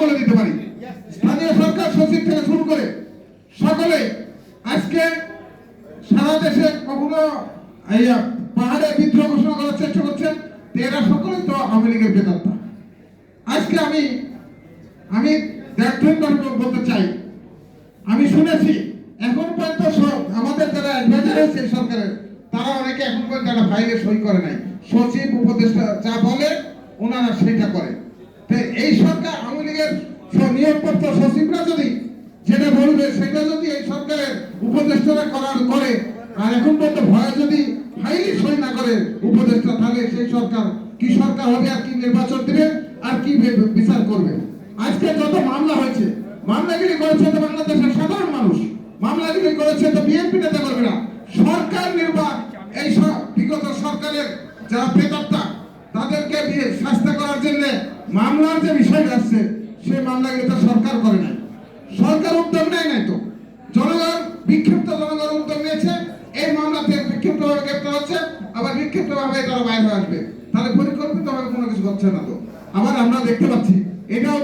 বলে দিতে পারি। স্থানীয় সরকার সচিব থেকে শুরু করে সকলে আজকে সারা দেশে কখনো পাহাড়ে বিদ্রোহ ঘোষণা করার চেষ্টা করছেন এরা সকলেই তো আওয়ামী লীগের বেদাত্তা আজকে আমি আমি ব্যর্থভাবে বলতে চাই। আমি শুনেছি, এখন পর্যন্ত সব, আমাদের যারা অ্যাডভাইজার হয়েছে সরকারের, তারা অনেকে এখন পর্যন্ত একটা ফাইলে সই করে নাই। সচিব, উপদেষ্টা যা বলে, ওনারা সেটা করে। তো এই সরকার আওয়ামী লীগের নিয়োগপত্র সচিবরা যদি যেটা বলবে, সেটা যদি এই সরকারের উপদেষ্টারা করার করে, আর এখন পর্যন্ত ভয় যদি ফাইলে সই না করে উপদেষ্টা, তাহলে সেই সরকার কি সরকার হবে আর কি নির্বাচন দিবে আর কি বিচার করবে? আজকে যত মামলা হয়েছে মামলাগিরি করেছে তো বাংলাদেশের সাধারণ মানুষ মামলাগিরি করেছে তো বিএনপি নেতা কর্মীরা। সরকার নির্বাক, এই বিগত সরকারের যারা প্রেতাত্মা, তাদেরকে শাস্তি মামলার যে বিষয় আসছে, সেই মামলাকে তো সরকার করে নাই। সরকার উদ্যোগ নেয় নাই তো। জনগণ, বিক্ষিপ্ত জনগণ উদ্যোগ নিয়েছে। এই মামলাতে বিক্ষিপ্তভাবে গ্রেপ্তার হচ্ছে, আবার বিক্ষিপ্তভাবে তারা বাইরে আসবে। তাহলে পরিকল্পিতভাবে কোনো কিছু হচ্ছে না তো। আবার আমরা দেখতে পাচ্ছি, এটাও